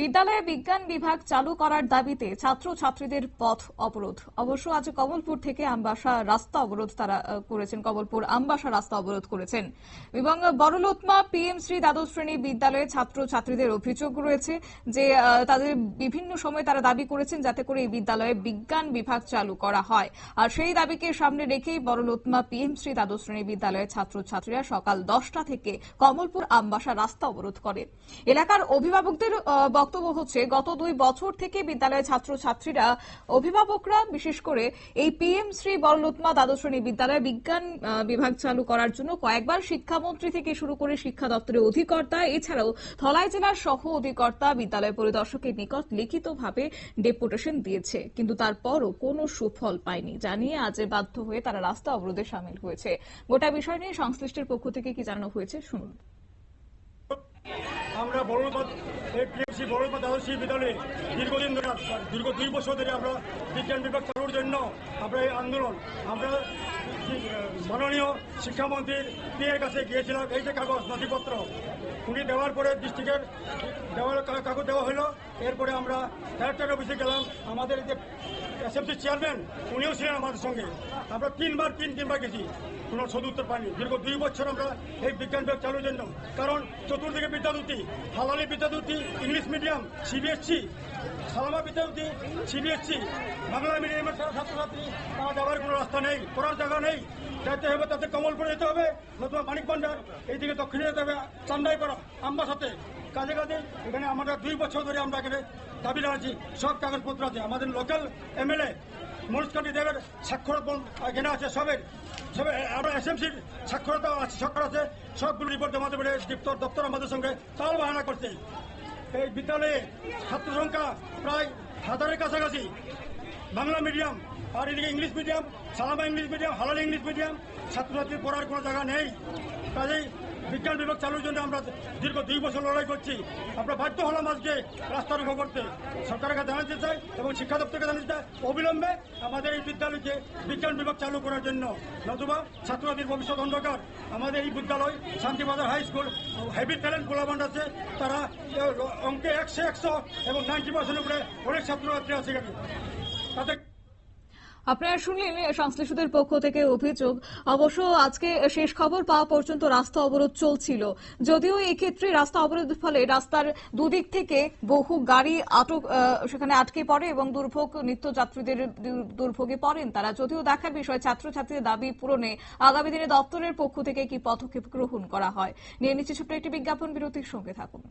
বিদ্যালয়ে বিজ্ঞান বিভাগ চালু করার দাবিতে ছাত্র ছাত্রীদের পথ অবরোধ। অবশ্য আজ কমলপুর থেকে আমবাসা রাস্তা অবরোধ তারা করেছেন। কমলপুর আমবাসা রাস্তা অবরোধ করেছেন। এবং বড়লোতমা পিএম শ্রী দ্বাদশ শ্রেণি বিদ্যালয়ে ছাত্র ছাত্রীদের অভিযোগ রয়েছে যে তাদের বিভিন্ন সময় তারা দাবি করেছেন যাতে করে এই বিদ্যালয়ে বিজ্ঞান বিভাগ চালু করা হয়। আর সেই দাবিকে সামনে রেখেই বড়লোতমা পিএম শ্রী দ্বাদশ শ্রেণি বিদ্যালয়ের ছাত্র ছাত্রীরা সকাল দশটা থেকে কমলপুর আমবাসা রাস্তা অবরোধ করে। এলাকার অভিভাবকদের বক্তব্য হচ্ছে, গত দুই বছর থেকে বিদ্যালয়ের ছাত্র ছাত্রীরা অভিভাবকরা, বিশেষ করে এই পিএম শ্রী বড়লোতমা দ্বাদশ শ্রেণি বিদ্যালয়ে বিজ্ঞান বিভাগ চালু করার জন্য কয়েকবার শিক্ষামন্ত্রী থেকে শুরু করে শিক্ষা দপ্তরের অধিকর্তা, এছাড়াও ধলাই জেলার সহ অধিকর্তা বিদ্যালয় পরিদর্শকের নিকট লিখিতভাবে ডেপুটেশন দিয়েছে, কিন্তু তারপরও কোনো সুফল পায়নি। জানিয়ে আজ বাধ্য হয়ে তারা রাস্তা অবরোধে সামিল হয়েছে। গোটা বিষয় নিয়ে সংশ্লিষ্টের পক্ষ থেকে কি জানানো হয়েছে, শুনুন। আমরা বড়লপদ এই টিএমসি বড়লপদ আদর্শী বিদ্যালয়ে দীর্ঘদিন ধরে দীর্ঘ দুই বছর ধরে আমরা বিজ্ঞান বিভাগ চালুর জন্য আমরা এই আন্দোলন আমরা মাননীয় শিক্ষামন্ত্রীর কাছে গিয়েছিলাম, এই যে কাগজ, নথিপত্র। উনি দেওয়ার পরে ডিস্ট্রিক্টের দেওয়ার কা- কাগজ দেওয়া হলো। এরপরে আমরা কালেক্টর অফিসে গেলাম। আমাদের যে এসএমসি চেয়ারম্যান উনিও ছিলেন আমাদের সঙ্গে। আমরা তিনবার তিন তিনবার গেছি। কোনো সদুত্তর পাইনি। দীর্ঘ দুই বছর আমরা এই বিজ্ঞান বিভাগ চালুর জন্য। কারণ চতুর্দিকে বিদ্যাদূতি হালালি বিদ্যাদূতি, ইংলিশ মিডিয়াম সিবিএসসি সালামা বিদ্যাদূতি সিবিএসসি বাংলা মিডিয়ামের ছাত্রছাত্রী, তারা যাওয়ার কোনো রাস্তা নেই, পড়ার জায়গা নেই। যাইতে হবে, তাতে কমলপুরে যেতে হবে, নতুবা মানিক ভান্ডার, এইদিকে দক্ষিণে যেতে হবে, চান্দাই করা আমবাসাতে কাজে কাজে, এখানে আমরা দুই বছর ধরে আমরা এখানে দাবি জানাচ্ছি, সব কাগজপত্র আছে। আমাদের লোকাল এমএলএ মনুষ্কান্তি দেবের স্বাক্ষর এখানে আছে সবের সবে আমরা এসএমসির স্বাক্ষরতা আছে স্বাক্ষর আছে, সবগুলো রিপোর্ট জমা দেবে দপ্তর দপ্তর আমাদের সঙ্গে তাল বাহানা করছে। এই বিদ্যালয়ে ছাত্র সংখ্যা প্রায় হাজারের কাছাকাছি। বাংলা মিডিয়াম, আর এদিকে ইংলিশ মিডিয়াম, সালামা ইংলিশ মিডিয়াম, হালাল ইংলিশ মিডিয়াম, ছাত্রছাত্রীর পড়ার কোনো জায়গা নেই। কাজেই বিজ্ঞান বিভাগ চালুর জন্য আমরা দীর্ঘ দুই বছর লড়াই করছি। আমরা বাধ্য হলাম আজকে রাস্তা রোধ করতে। সরকারের কাছে জানাতে চাই এবং শিক্ষা দপ্তরকে জানাতে চাই, অবিলম্বে আমাদের এই বিদ্যালয়কে বিজ্ঞান বিভাগ চালু করার জন্য। নতুবা ছাত্রছাত্রীর ভবিষ্যৎ অন্ধকার। আমাদের এই বিদ্যালয়, Shantibazar high school, heavy talent গোলাবান্ড আছে। তারা অঙ্কে একশো একশো এবং নাইনটি পার্সেন্ট উপরে অনেক ছাত্রছাত্রী আছে এখানে। আপনারা শুনলেন সংশ্লিষ্টদের পক্ষ থেকে অভিযোগ। অবশ্য আজকে শেষ খবর পাওয়া পর্যন্ত রাস্তা অবরোধ চলছিল। যদিও এক্ষেত্রে রাস্তা অবরোধের ফলে রাস্তার দুদিক থেকে বহু গাড়ি আটক সেখানে আটকে পড়ে এবং দুর্ভোগ, নিত্যযাত্রীদের দুর্ভোগে পড়েন তারা। যদিও দেখার বিষয়, ছাত্রছাত্রীদের দাবি পূরণে আগামী দিনে দপ্তরের পক্ষ থেকে কি পদক্ষেপ গ্রহণ করা হয়। নিয়ে নিচ্ছে ছোট্ট একটি বিজ্ঞাপন, বিরতির সঙ্গে থাকুন।